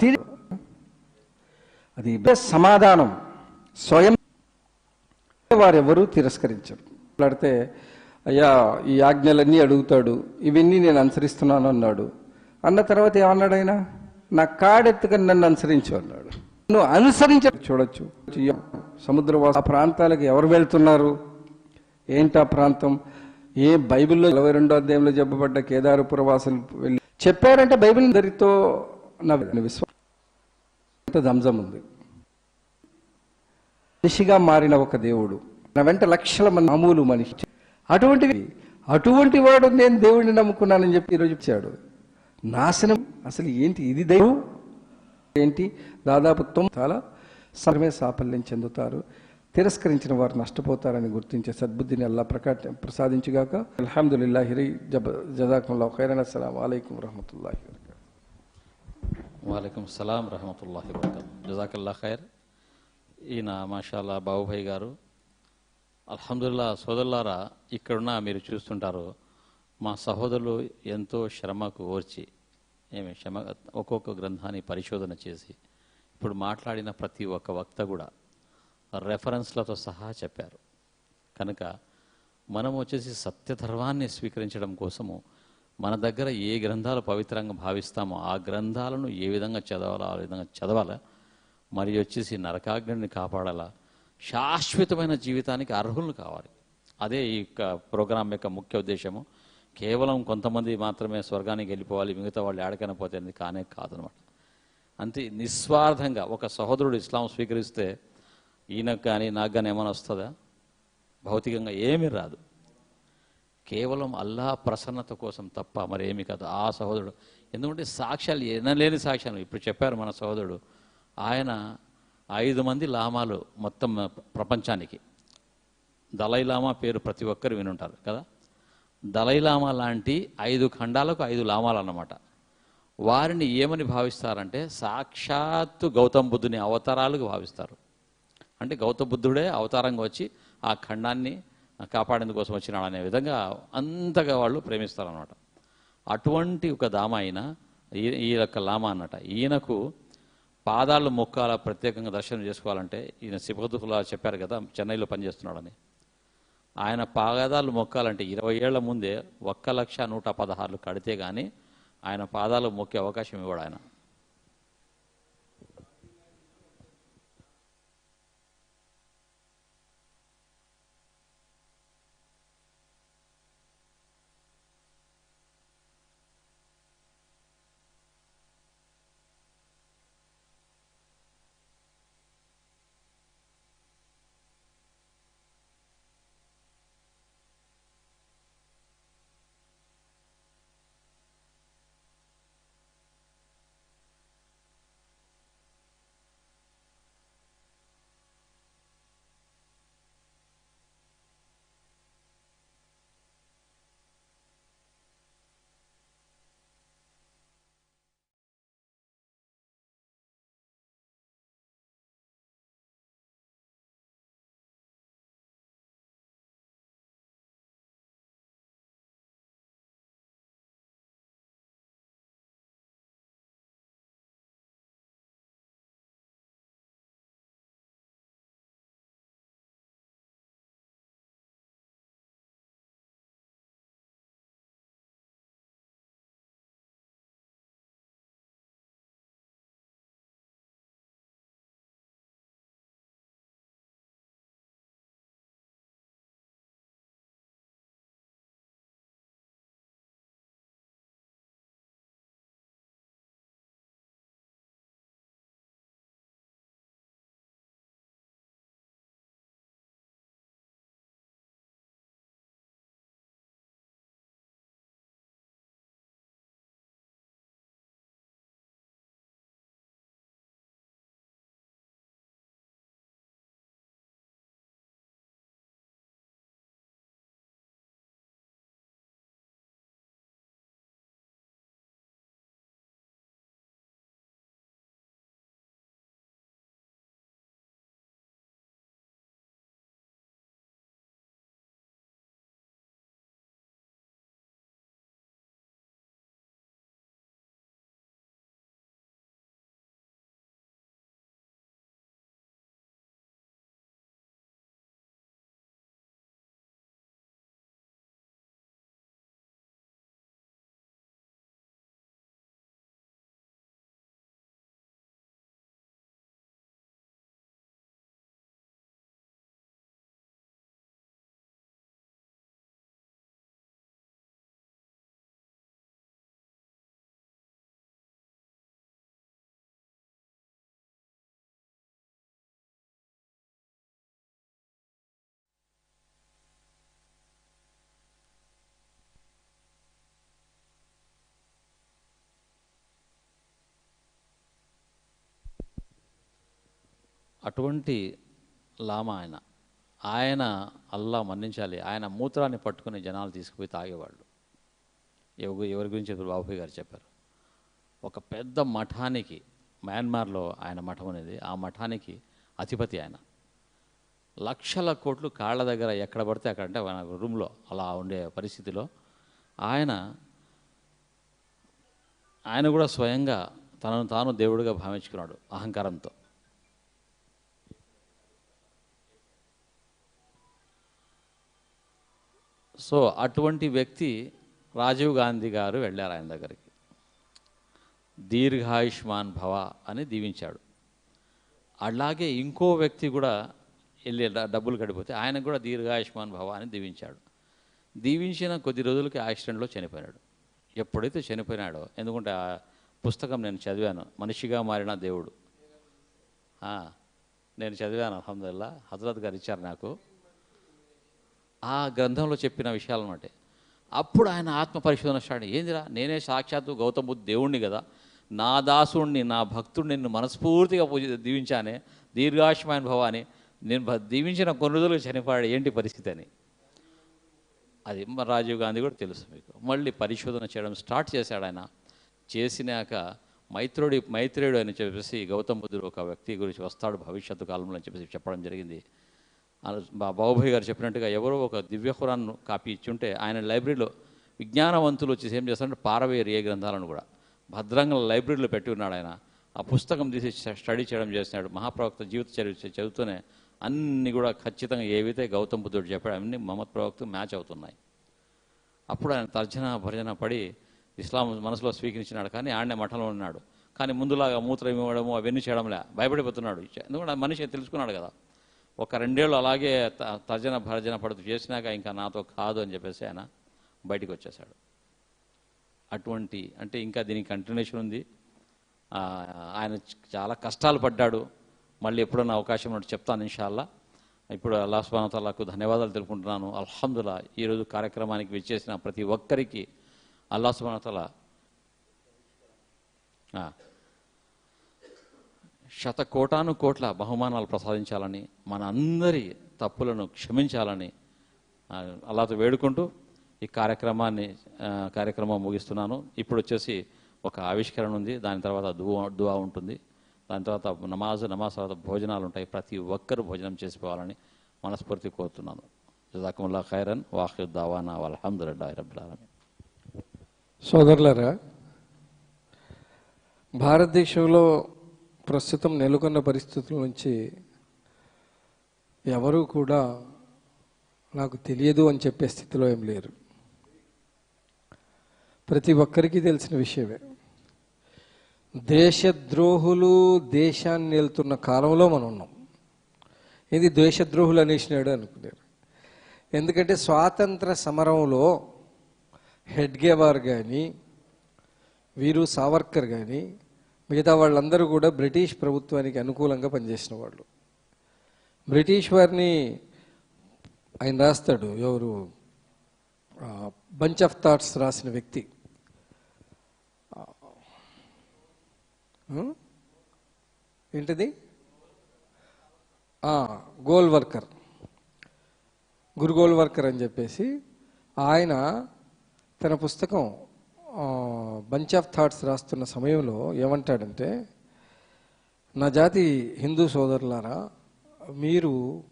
తిరిగి అది సమాధానం స్వయం వారెవరూ తిరస్కరించరు. మాట్లాడితే అయ్యా ఈ ఆజ్ఞలన్నీ అడుగుతాడు ఇవన్నీ నేను అనుసరిస్తున్నాను అన్నాడు. అన్న తర్వాత ఏమన్నాడు ఆయన? నా కాడెత్తుకని నన్ను అనుసరించు అన్నాడు. నువ్వు అనుసరించ చూడొచ్చు. సముద్ర ఆ ప్రాంతాలకు ఎవరు వెళ్తున్నారు? ఏంటి ఆ ప్రాంతం? ఏ బైబిల్లో ఇరవై రెండో అధ్యాయంలో చెప్పబడ్డ కేదారు వాసులు వెళ్ళి చెప్పారంటే బైబిల్ దరితో నా విశ్వాసం దంజం ఉంది. మనిషిగా మారిన ఒక దేవుడు. నా వెంట లక్షల మంది మామూలు మనిషి. అటువంటివి అటువంటి వాడు నేను దేవుడిని నమ్ముకున్నానని చెప్పి ఈరోజు ఇచ్చాడు నాశనం అసలు ఏంటి? ఇది దైవం ఏంటి? దాదాపు తొమ్మిది చాలా సరమే సాఫల్యం చెందుతారు. తిరస్కరించిన వారు నష్టపోతారని గుర్తించే సద్బుద్ధిని అల్లా ప్రకాశ ప్రసాదించుగాక. అల్హమ్దుల్లాహి జబ జజాకుల్లా ఖైరన్. అస్సలం వాలేకుం రహమతుల్లాహి వాలేకం సలాం రహమతుల్లాహి వరకం జజాకల్లా ఖైర్. ఈయన మాషాల్లా బాబుభాయ్ గారు. అల్హమ్దుల్లా సోదరులారా ఇక్కడున్న మీరు చూస్తుంటారు మా సహోదరులు ఎంతో శ్రమకు ఓర్చి ఏమి శ్రమ ఒక్కొక్క గ్రంథాన్ని పరిశోధన చేసి ఇప్పుడు మాట్లాడిన ప్రతి ఒక్క వక్త కూడా రెఫరెన్స్లతో సహా చెప్పారు. కనుక మనం వచ్చేసి సత్యధర్మాన్ని స్వీకరించడం కోసము మన దగ్గర ఏ గ్రంథాలు పవిత్రంగా భావిస్తామో ఆ గ్రంథాలను ఏ విధంగా చదవాలో ఆ విధంగా చదవాలా? మరి వచ్చేసి నరకాగ్ని కాపాడాలా? శాశ్వతమైన జీవితానికి అర్హులు కావాలి. అదే ఈ యొక్క ప్రోగ్రాం యొక్క ముఖ్య ఉద్దేశము. కేవలం కొంతమంది మాత్రమే స్వర్గానికి వెళ్ళిపోవాలి మిగతా వాళ్ళు ఏడకైనా పోతే అనేది కానే కాదనమాట. అంతే నిస్వార్థంగా ఒక సహోదరుడు ఇస్లాం స్వీకరిస్తే ఈయనకు కానీ నాకు కానీ ఏమైనా వస్తుందా? భౌతికంగా ఏమీ రాదు. కేవలం అల్లా ప్రసన్నత కోసం తప్ప మరేమి కాదు. ఆ సహోదరుడు ఎందుకంటే సాక్ష్యాలు ఎనలేని సాక్ష్యాలు. ఇప్పుడు చెప్పారు మన సహోదరుడు ఆయన ఐదు మంది లామాలు మొత్తం ప్రపంచానికి. దలైలామా పేరు ప్రతి ఒక్కరు వినుంటారు కదా? దలైలామా లాంటి ఐదు ఖండాలకు ఐదు లామాలు అన్నమాట. వారిని ఏమని భావిస్తారంటే సాక్షాత్తు గౌతమ బుద్ధుని అవతారాలుగా భావిస్తారు. అంటే గౌతమ బుద్ధుడే అవతారంగా వచ్చి ఆ ఖండాన్ని కాపాడేందుకోసం వచ్చినాడు అనే విధంగా అంతగా వాళ్ళు ప్రేమిస్తారనమాట అటువంటి ఒక దామ అయిన ఈ- యొక్క లామ అన్నట ఈయనకు పాదాలు మొక్కాల ప్రత్యేకంగా దర్శనం చేసుకోవాలంటే ఈయన సిబతుల్లా చెప్పారు కదా చెన్నైలో పనిచేస్తున్నాడని. ఆయన పాదాలు మొక్కాలంటే ఇరవై ఏళ్ళ ముందే ఒక్క లక్ష నూట పదహారులు కడితే కానీ ఆయన పాదాలు మొక్కే అవకాశం ఇవ్వడు ఆయన. అటువంటి లామ ఆయన. ఆయన అల్లా మన్నించాలి. ఆయన మూత్రాన్ని పట్టుకుని జనాలు తీసుకుపోయి తాగేవాళ్ళు. ఎవరి ఎవరి గురించి ఇప్పుడు బాబుభాయ్ గారు చెప్పారు. ఒక పెద్ద మఠానికి మయన్మార్లో ఆయన మఠం అనేది ఆ మఠానికి అధిపతి ఆయన. లక్షల కోట్లు కాళ్ళ దగ్గర ఎక్కడ పడితే అక్కడ అంటే ఆయన రూమ్లో అలా ఉండే పరిస్థితిలో ఆయన ఆయన కూడా స్వయంగా తనను తాను దేవుడిగా భావించుకున్నాడు అహంకారంతో. సో అటువంటి వ్యక్తి రాజీవ్ గాంధీ గారు వెళ్ళారు ఆయన దగ్గరికి. దీర్ఘాయుష్మాన్ భవ అని దీవించాడు. అలాగే ఇంకో వ్యక్తి కూడా వెళ్ళి డబ్బులు గడిపోతే ఆయనకు కూడా దీర్ఘాయుష్మాన్ భవ అని దీవించాడు. దీవించిన కొద్ది రోజులకి యాక్సిడెంట్లో చనిపోయినాడు ఎప్పుడైతే చనిపోయినాడో ఎందుకంటే ఆ పుస్తకం నేను చదివాను మనిషిగా మారిన దేవుడు. నేను చదివాను అల్హమ్దుల్లా హజరత్ గారు ఇచ్చారు నాకు. ఆ గ్రంథంలో చెప్పిన విషయాలు అన్నమాట అప్పుడు ఆయన ఆత్మ పరిశోధన స్టార్ట్ ఏందిరా నేనే సాక్షాత్తు గౌతమ బుద్ధ దేవుణ్ణి కదా. నా దాసుణ్ణి నా భక్తుడిని నిన్ను మనస్ఫూర్తిగా పూజ దీవించానే దీర్ఘాయుష్మాన్ భవాని నేను దీవించిన కొన్ని రోజులు చనిపోయాడు ఏంటి పరిస్థితి అని. అది రాజీవ్ గాంధీ కూడా తెలుసు మీకు. మళ్ళీ పరిశోధన చేయడం స్టార్ట్ చేశాడు ఆయన. చేసినాక మైత్రుడి మైత్రేయుడు అని చెప్పేసి గౌతమ బుద్ధుడు ఒక వ్యక్తి గురించి వస్తాడు భవిష్యత్తు కాలంలో అని చెప్పేసి చెప్పడం జరిగింది. బాబుభాయ్ గారు చెప్పినట్టుగా ఎవరో ఒక దివ్య ఖురాన్ను కాపీ ఇచ్చుంటే ఆయన లైబ్రరీలో విజ్ఞానవంతులు వచ్చి ఏం చేస్తారంటే పారవేరు ఏ గ్రంథాలను కూడా భద్రంగా లైబ్రరీలో పెట్టి ఉన్నాడు ఆయన. ఆ పుస్తకం తీసి స్టడీ చేయడం చేస్తున్నాడు. మహాప్రవక్త జీవిత చరిత్ర చదువుతూనే అన్నీ కూడా ఖచ్చితంగా ఏవైతే గౌతమ్ బుద్ధుడు చెప్పాడు అన్నీ మహమ్మద్ ప్రవక్త మ్యాచ్ అవుతున్నాయి. అప్పుడు ఆయన తర్జన భర్జన పడి ఇస్లాం మనసులో స్వీకరించినాడు. కానీ ఆడనే మఠంలో ఉన్నాడు. కానీ ముందులాగా మూత్రం ఇవ్వడము అవన్నీ చేయడంలే. భయపడిపోతున్నాడు. ఎందుకంటే మనిషి తెలుసుకున్నాడు కదా. ఒక రెండేళ్ళు అలాగే త- తర్జన భర్జన పడుతూ చేసినాక ఇంకా నాతో కాదు అని చెప్పేసి ఆయన బయటికి వచ్చేసాడు అటువంటి అంటే ఇంకా దీనికి కంటిన్యూషన్ ఉంది. ఆయన చాలా కష్టాలు పడ్డాడు. మళ్ళీ ఎప్పుడన్నా అవకాశం ఉన్నట్టు చెప్తాను ఇన్షాల్లా. ఇప్పుడు అల్లా సుబానతల్లాకు ధన్యవాదాలు తెలుపుకుంటున్నాను. అల్హందులా ఈరోజు కార్యక్రమానికి విచ్చేసిన ప్రతి ఒక్కరికి అల్లా సుబానతల శత కోటాను కోట్ల బహుమానాలు ప్రసాదించాలని మన అందరి తప్పులను క్షమించాలని అలాతో వేడుకుంటూ ఈ కార్యక్రమాన్ని కార్యక్రమం ముగిస్తున్నాను. ఇప్పుడు వచ్చేసి ఒక ఆవిష్కరణ ఉంది దాని తర్వాత దువా దువా ఉంటుంది. దాని తర్వాత నమాజ్ నమాజ్ తర్వాత భోజనాలు ఉంటాయి ప్రతి ఒక్కరూ భోజనం చేసిపోవాలని మనస్ఫూర్తి కోరుతున్నాను. జజాకుముల్లా ఖైరన్ వాఖిర్ దావానా అల్హమ్దుల్లాహి రబ్బిల్ ఆలమీన్. భారతదేశంలో ప్రస్తుతం నెలకొన్న పరిస్థితుల నుంచి ఎవరూ కూడా నాకు తెలియదు అని చెప్పే స్థితిలో ఏం లేరు. ప్రతి ఒక్కరికి తెలిసిన విషయమే. దేశద్రోహులు దేశాన్ని వెళ్తున్న కాలంలో మనం ఉన్నాం. ఇది దేశద్రోహులు అనేసినాడు అనుకున్నారు ఎందుకంటే స్వాతంత్ర సమరంలో హెడ్గేవార్ కానీ వీరు సావర్కర్ కానీ మిగతా వాళ్ళందరూ కూడా బ్రిటిష్ ప్రభుత్వానికి అనుకూలంగా పనిచేసిన వాళ్ళు. బ్రిటిష్ వారిని ఆయన రాస్తాడు ఎవరు? బంచ్ ఆఫ్ థాట్స్ రాసిన వ్యక్తి. ఏంటిది? గోల్ వర్కర్ గురు గోల్ వర్కర్ అని చెప్పేసి ఆయన తన పుస్తకం బంచ్ ఆఫ్ థాట్స్ రాస్తున్న సమయంలో ఏమంటాడంటే నా జాతి హిందూ సోదరులారా మీరు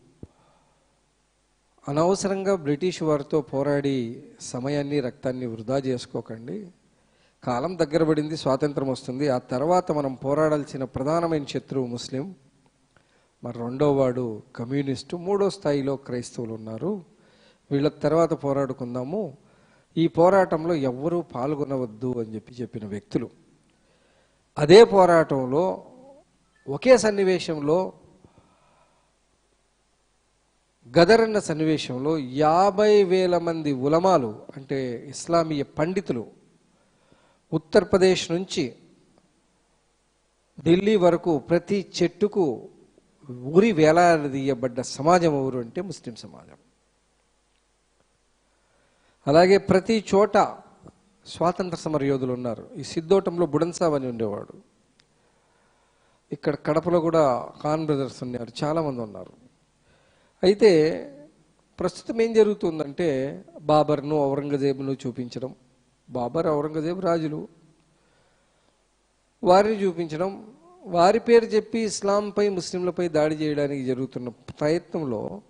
అనవసరంగా బ్రిటిష్ వారితో పోరాడి సమయాన్ని రక్తాన్ని వృధా చేసుకోకండి. కాలం దగ్గర పడింది స్వాతంత్రం వస్తుంది. ఆ తర్వాత మనం పోరాడాల్సిన ప్రధానమైన శత్రువు ముస్లిం మరి రెండో వాడు కమ్యూనిస్టు మూడో స్థాయిలో క్రైస్తవులు ఉన్నారు. వీళ్ళ తర్వాత పోరాడుకుందాము. ఈ పోరాటంలో ఎవ్వరూ పాల్గొనవద్దు అని చెప్పి చెప్పిన వ్యక్తులు. అదే పోరాటంలో ఒకే సన్నివేశంలో గదరన్న సన్నివేశంలో యాభై వేల మంది ఉలమాలు అంటే ఇస్లామీయ పండితులు ఉత్తరప్రదేశ్ నుంచి ఢిల్లీ వరకు ప్రతి చెట్టుకు ఊరి వేలాడదీయబడ్డ సమాజం ఎవరు అంటే ముస్లిం సమాజం. అలాగే ప్రతి చోట స్వాతంత్ర సమర యోధులు ఉన్నారు. ఈ సిద్ధోటంలో బుడన్సాబ్ అని ఉండేవాడు. ఇక్కడ కడపలో కూడా ఖాన్ బ్రదర్స్ ఉన్నారు చాలామంది ఉన్నారు. అయితే ప్రస్తుతం ఏం జరుగుతుందంటే బాబర్ను ఔరంగజేబును చూపించడం బాబర్ ఔరంగజేబు రాజులు. వారిని చూపించడం వారి పేరు చెప్పి ఇస్లాంపై ముస్లింలపై దాడి చేయడానికి జరుగుతున్న ప్రయత్నంలో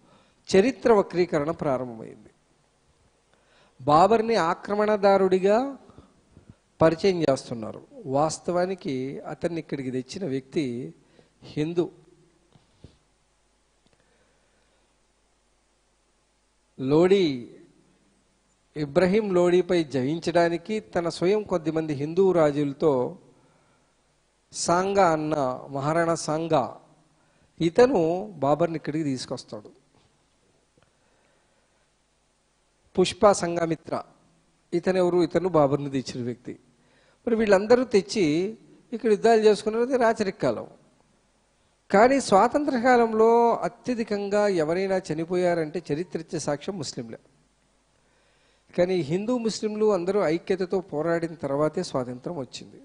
చరిత్ర వక్రీకరణ ప్రారంభమైంది. బాబర్ని ఆక్రమణదారుడిగా పరిచయం చేస్తున్నారు. వాస్తవానికి అతన్ని ఇక్కడికి తెచ్చిన వ్యక్తి హిందూ. లోడీ ఇబ్రహీం లోడీపై జయించడానికి తన స్వయం కొద్దిమంది హిందూ రాజులతో సాంగా అన్న మహారాణా సాంగా ఇతను బాబర్ని ఇక్కడికి తీసుకొస్తాడు. పుష్ప సంఘమిత్ర. ఇతను ఎవరు? ఇతను బాబర్ని తెచ్చిన వ్యక్తి. మరి వీళ్ళందరూ తెచ్చి ఇక్కడ యుద్ధాలు చేసుకున్నది రాచరిక కాలం కానీ స్వాతంత్ర కాలంలో అత్యధికంగా ఎవరైనా చనిపోయారంటే చరిత్ర సాక్ష్యం ముస్లింలే. కానీ హిందూ ముస్లింలు అందరూ ఐక్యతతో పోరాడిన తర్వాతే స్వాతంత్రం వచ్చింది.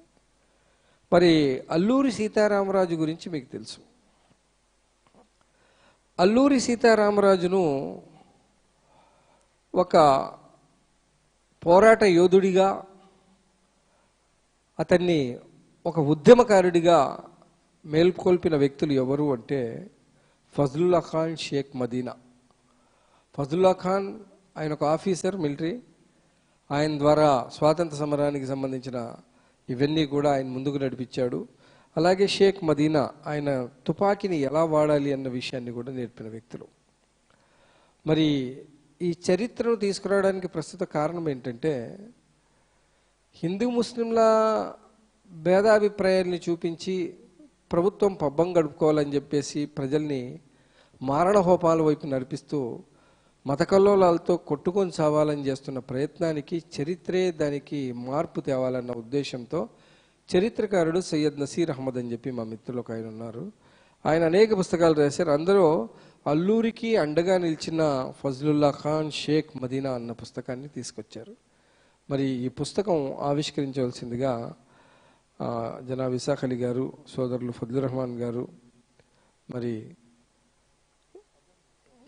మరి అల్లూరి సీతారామరాజు గురించి మీకు తెలుసు. అల్లూరి సీతారామరాజును ఒక పోరాట యోధుడిగా అతన్ని ఒక ఉద్యమకారుడిగా మేల్కొల్పిన వ్యక్తులు ఎవరు అంటే ఫజ్లుల్లా ఖాన్ షేక్ మదీనా. ఫజ్లుల్లా ఖాన్ ఆయన ఒక ఆఫీసర్ మిలిటరీ. ఆయన ద్వారా స్వాతంత్ర సమరానికి సంబంధించిన ఇవన్నీ కూడా ఆయన ముందుకు నడిపించాడు. అలాగే షేక్ మదీనా ఆయన తుపాకీని ఎలా వాడాలి అన్న విషయాన్ని కూడా నేర్పిన వ్యక్తులు. మరి ఈ చరిత్రను తీసుకురావడానికి ప్రస్తుత కారణం ఏంటంటే హిందూ ముస్లింల భేదాభిప్రాయాల్ని చూపించి ప్రభుత్వం పబ్బం గడుపుకోవాలని చెప్పేసి ప్రజల్ని మారణహోపాల వైపు నడిపిస్తూ మత కల్లోలాలతో కొట్టుకొని చావాలని చేస్తున్న ప్రయత్నానికి చరిత్రే దానికి మార్పు తేవాలన్న ఉద్దేశంతో చరిత్రకారుడు సయ్యద్ నసీర్ అహ్మద్ అని చెప్పి మా మిత్రులు ఒక ఆయన ఉన్నారు. ఆయన అనేక పుస్తకాలు రాశారు. అందరూ అల్లూరికి అండగా నిలిచిన ఫజ్లుల్లా ఖాన్ షేక్ మదీనా అన్న పుస్తకాన్ని తీసుకొచ్చారు. మరి ఈ పుస్తకం ఆవిష్కరించవలసిందిగా జనా విశాఖ అలీ గారు సోదరులు ఫజ్లు రహమాన్ గారు మరి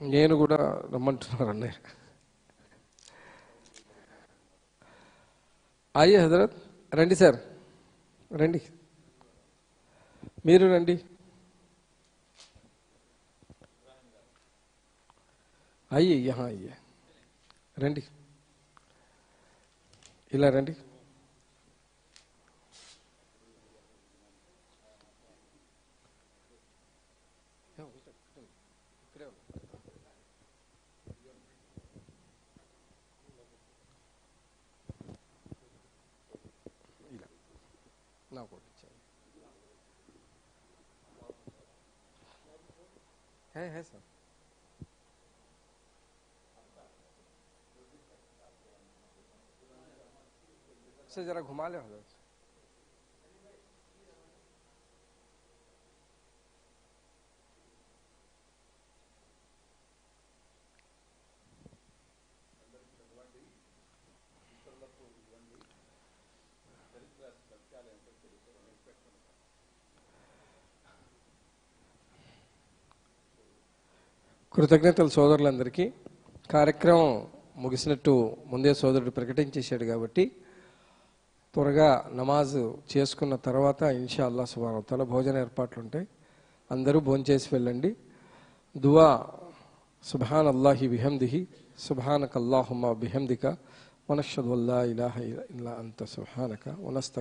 నేను కూడా రమ్మంటున్నారు అన్నయ్య అయ్యే హజరత్ రండి సార్. రండి. మీరు రండి. అయ్యే యహా అయ్యే రండి ఇలా రండి ఇలా నాకు ఒకటి ఇచ్చేయండి. है है से जरा घुमा ले हजरत కృతజ్ఞతలు సోదరులందరికీ కార్యక్రమం ముగిసినట్టు ముందే సోదరుడు ప్రకటించేశాడు కాబట్టి త్వరగా నమాజు చేసుకున్న తర్వాత ఇన్షా అల్లా సుబానవతాల భోజన ఏర్పాట్లు ఉంటాయి అందరూ భోంచేసి వెళ్ళండి. దువా సుభాన్ అల్లాహి బిహందిహి సుభానక్ అల్లాహుమ్మ బిహందిక వనషదు అల్లా ఇలాహ ఇలా అంత సుభానక వనస్త